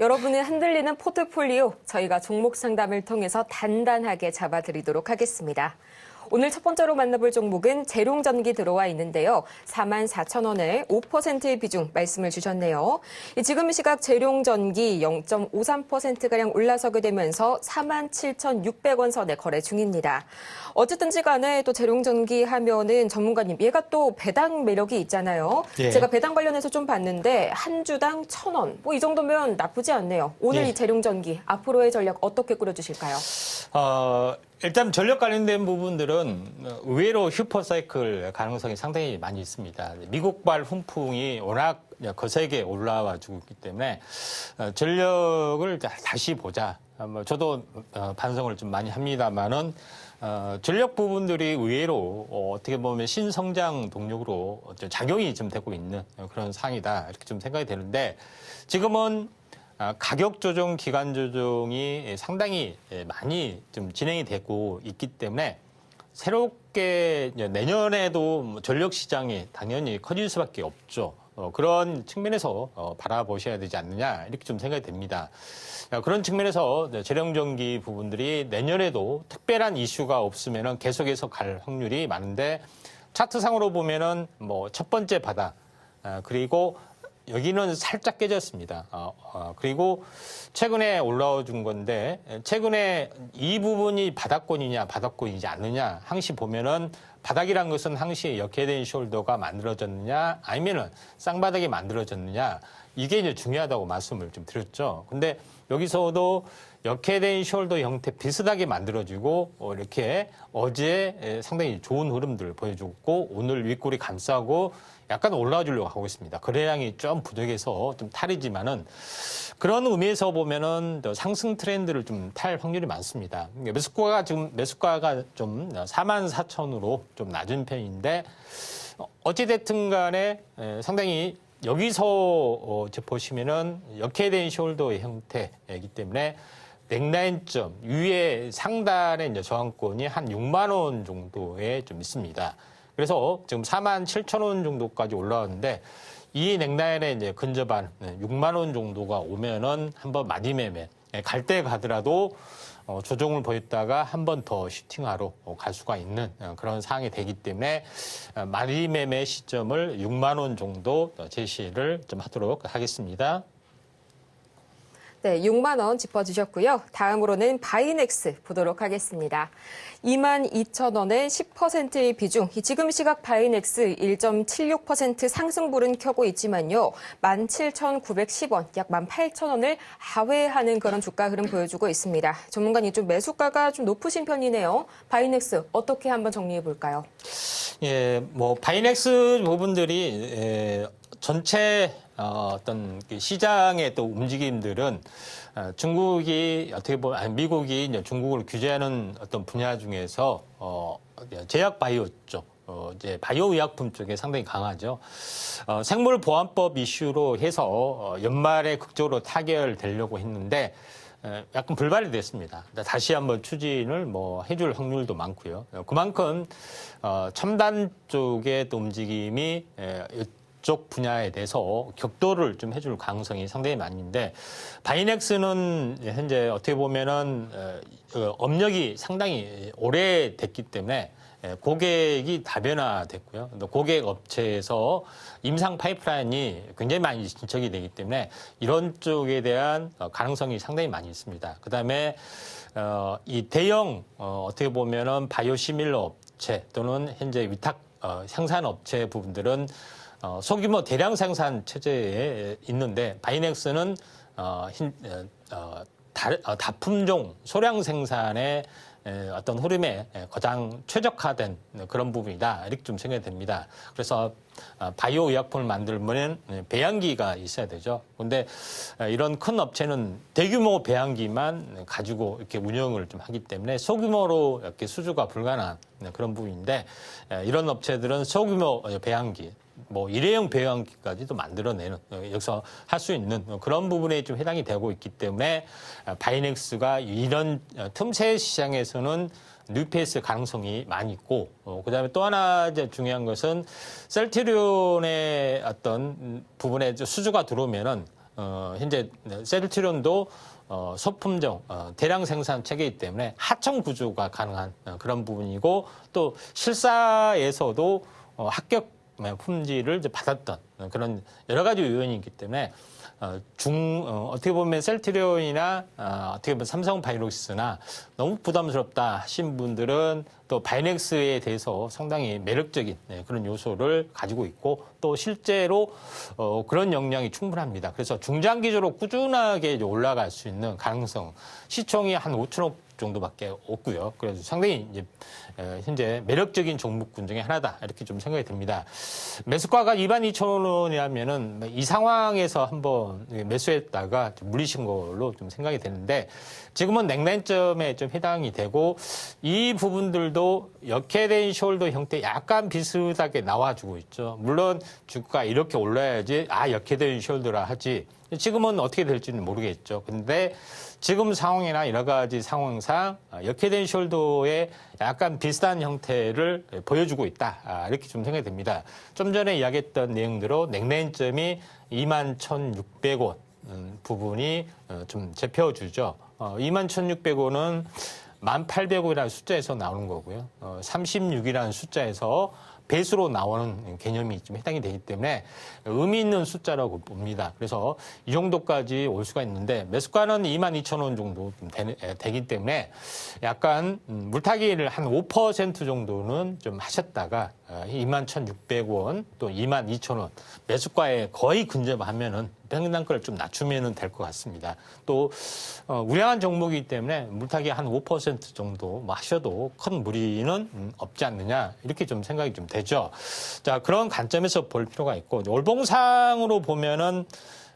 여러분의 흔들리는 포트폴리오 저희가 종목 상담을 통해서 단단하게 잡아드리도록 하겠습니다. 오늘 첫 번째로 만나볼 종목은 재룡전기 들어와 있는데요. 4만 4천 원에 5%의 비중 말씀을 주셨네요. 이 지금 이 시각 재룡전기 0.53%가량 올라서게 되면서 4만 7,600원 선에 거래 중입니다. 어쨌든지 간에 또 재룡전기 하면은 전문가님 얘가 또 배당 매력이 있잖아요. 예. 제가 배당 관련해서 좀 봤는데 한 주당 천 원. 뭐 이 정도면 나쁘지 않네요. 오늘 예. 이 재룡전기 앞으로의 전략 어떻게 꾸려주실까요? 어, 일단 전력 관련된 부분들은 의외로 슈퍼사이클 가능성이 상당히 많이 있습니다. 미국발 훈풍이 워낙 거세게 올라와 주고 있기 때문에 어, 전력을 다- 다시 보자. 어, 뭐 저도 어, 반성을 좀 많이 합니다만은 어, 전력 부분들이 의외로 어, 어떻게 보면 신성장 동력으로 작용이 좀 되고 있는 그런 상황이다 이렇게 좀 생각이 되는데 지금은 아, 가격 조정, 기간 조정이 상당히 예, 많이 좀 진행이 되고 있기 때문에 새롭게 내년에도 뭐 전력 시장이 당연히 커질 수밖에 없죠. 어, 그런 측면에서 어, 바라보셔야 되지 않느냐 이렇게 좀 생각이 됩니다. 어, 그런 측면에서 재령전기 부분들이 내년에도 특별한 이슈가 없으면 계속해서 갈 확률이 많은데 차트상으로 보면은 뭐 첫 번째 바닥 아, 그리고 여기는 살짝 깨졌습니다. 어, 어, 그리고 최근에 올라와 준 건데 최근에 이 부분이 바닥권이냐 바닥권이지 않느냐 항시 보면은 바닥이란 것은 항시 역해된 숄더가 만들어졌느냐 아니면은 쌍바닥이 만들어졌느냐 이게 이제 중요하다고 말씀을 좀 드렸죠. 근데 여기서도 역해된 숄더 형태 비슷하게 만들어지고 어, 이렇게 어제 에, 상당히 좋은 흐름들을 보여줬고 오늘 윗골이 감싸고 약간 올라와 주려고 하고 있습니다. 거래량이 좀 부족해서 좀 탈이지만은 그런 의미에서 보면은 더 상승 트렌드를 좀 탈 확률이 많습니다. 매수가가 지금 매수가가 좀 4만 4천으로 좀 낮은 편인데 어, 어찌됐든 간에 에, 상당히 여기서 어, 이제 보시면은 역해된 숄더의 형태이기 때문에 넥라인점 위에 상단의 이제 저항권이 한 6만 원 정도에 좀 있습니다. 그래서 지금 4만 7천 원 정도까지 올라왔는데 이 넥라인에 이제 근접한 6만 원 정도가 오면은 한번 마디매매 갈 때 가더라도 어, 조정을 보였다가 한 번 더 슈팅하러 어, 갈 수가 있는 어, 그런 상황이 되기 때문에 어, 마디매매 시점을 6만 원 정도 제시를 좀 하도록 하겠습니다. 네, 6만 원 짚어주셨고요. 다음으로는 바이넥스 보도록 하겠습니다. 2만 2천 원에 10%의 비중. 이 지금 시각 바이넥스 1.76% 상승불은 켜고 있지만요. 17,910원, 약 18,000원을 하회하는 그런 주가 흐름 보여주고 있습니다. 전문가님 좀 매수가가 좀 높으신 편이네요. 바이넥스 어떻게 한번 정리해 볼까요? 예, 뭐 바이넥스 부분들이 예, 전체 어, 어떤 그 시장의 또 움직임들은 어, 중국이 어떻게 보면 미국이 이제 중국을 규제하는 어떤 분야 중에서 어, 제약 바이오 쪽. 어, 이제 바이오 의약품 쪽에 상당히 강하죠. 어, 생물 보안법 이슈로 해서 어, 연말에 극적으로 타결되려고 했는데 에, 약간 불발이 됐습니다. 다시 한번 추진을 뭐 해줄 확률도 많고요. 어, 그만큼 어, 첨단 쪽의 또 움직임이 에, 이 쪽 분야에 대해서 격도를 좀 해줄 가능성이 상당히 많은데 바이넥스는 현재 어떻게 보면은 어, 어, 업력이 상당히 오래됐기 때문에 예, 고객이 다변화됐고요. 또 고객 업체에서 임상 파이프라인이 굉장히 많이 진척이 되기 때문에 이런 쪽에 대한 어, 가능성이 상당히 많이 있습니다. 그다음에 어, 이 대형 어, 어떻게 보면은 바이오 시밀러 업체 또는 현재 위탁 어, 생산 업체 부분들은 어, 소규모 대량 생산 체제에 있는데 바이넥스는 어, 흰, 어, 어, 다, 어, 다품종 소량 생산에 에, 어떤 흐름에 에, 가장 최적화된 그런 부분이다 이렇게 좀 생각이 됩니다. 그래서 어, 바이오 의약품을 만들면 에, 배양기가 있어야 되죠. 그런데 에, 이런 큰 업체는 대규모 배양기만 가지고 이렇게 운영을 좀 하기 때문에 소규모로 이렇게 수주가 불가능한 그런 부분인데 에, 이런 업체들은 소규모 배양기 뭐 일회용 배양기까지도 만들어내는 어, 여기서 할 수 있는 그런 부분에 좀 해당이 되고 있기 때문에 어, 바이넥스가 이런 어, 틈새 시장에서는 뉴페이스 가능성이 많이 있고 어, 그다음에 또 하나 이제 중요한 것은 셀트리온의 어떤 부분에 수주가 들어오면은 어, 현재 셀트리온도 어, 소품종 어, 대량 생산 체계이기 때문에 하청 구조가 가능한 어, 그런 부분이고 또 실사에서도 어, 합격 품질을 이제 받았던 어, 그런 여러 가지 요인이 있기 때문에 어, 중 어, 어떻게 보면 셀트리온이나 어, 어떻게 보면 삼성 바이오로시스나 너무 부담스럽다 하신 분들은 또 바이넥스에 대해서 상당히 매력적인 네, 그런 요소를 가지고 있고 또 실제로 어, 그런 역량이 충분합니다. 그래서 중장기적으로 꾸준하게 올라갈 수 있는 가능성 시총이 한 5천억 정도밖에 없고요. 그래서 상당히 이제 에, 현재 매력적인 종목군 중에 하나다 이렇게 좀 생각이 듭니다. 매수가가 2만 2천 원이라면은 이 상황에서 한번 매수했다가 좀 물리신 걸로 좀 생각이 되는데 지금은 냉난점에 좀 해당이 되고 이 부분들도 역해된 숄더 형태 약간 비슷하게 나와주고 있죠. 물론 주가 이렇게 올라야지 아 역해된 숄더라 하지. 지금은 어떻게 될지는 모르겠죠. 근데 지금 상황이나 여러 가지 상황상 역해된 숄더의 약간 비슷한 형태를 보여주고 있다. 아, 이렇게 좀 생각이 됩니다. 좀 전에 이야기했던 내용대로 냉랭점이 21,600원 음, 부분이 어, 좀. 어, 21,600원은 1,800원이라는 숫자에서 나오는 거고요. 어, 36이라는 숫자에서 배수로 나오는 개념이 좀 해당이 되기 때문에 의미 있는 숫자라고 봅니다. 그래서 이 정도까지 올 수가 있는데 매수가는 22,000원 정도 에, 되기 때문에 약간 음, 물타기를 한 5% 정도는 좀 하셨다가 어, 21,600원 또 22,000원 매수가에 거의 근접하면은 평단가를 좀 낮추면 될 것 같습니다. 또 어, 우량한 종목이기 때문에 물타기 한 5% 정도 뭐 하셔도 큰 무리는 음, 없지 않느냐 이렇게 좀 생각이 좀 되죠. 자 그런 관점에서 볼 필요가 있고 월봉상으로 보면은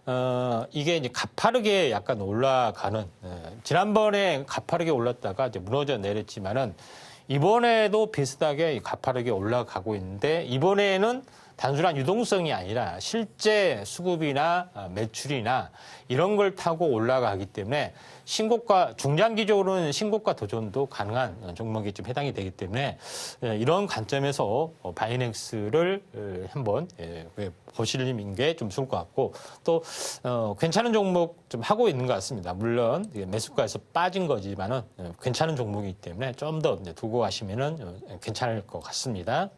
어, 이게 이제 가파르게 약간 올라가는, 예, 지난번에 가파르게 올랐다가 이제 무너져 내렸지만은 이번에도 비슷하게 가파르게 올라가고 있는데 이번에는 단순한 유동성이 아니라 실제 수급이나 아, 매출이나 이런 걸 타고 올라가기 때문에 신고가 중장기적으로는 신고가 도전도 가능한 종목이 좀 해당이 되기 때문에 예, 이런 관점에서 어, 바이넥스를 에, 한번 예, 예, 보시는 게 좀 좋을 것 같고 또 어, 괜찮은 종목 좀 하고 있는 것 같습니다. 물론 매수가에서 빠진 거지만은 예, 괜찮은 종목이기 때문에 좀 더 두고 가시면은 어, 괜찮을 것 같습니다.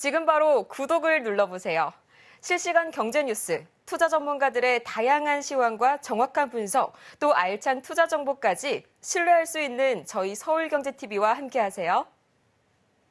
지금 바로 구독을 눌러보세요. 실시간 경제 뉴스, 투자 전문가들의 다양한 시황과 정확한 분석, 또 알찬 투자 정보까지 신뢰할 수 있는 저희 서울경제TV와 함께하세요.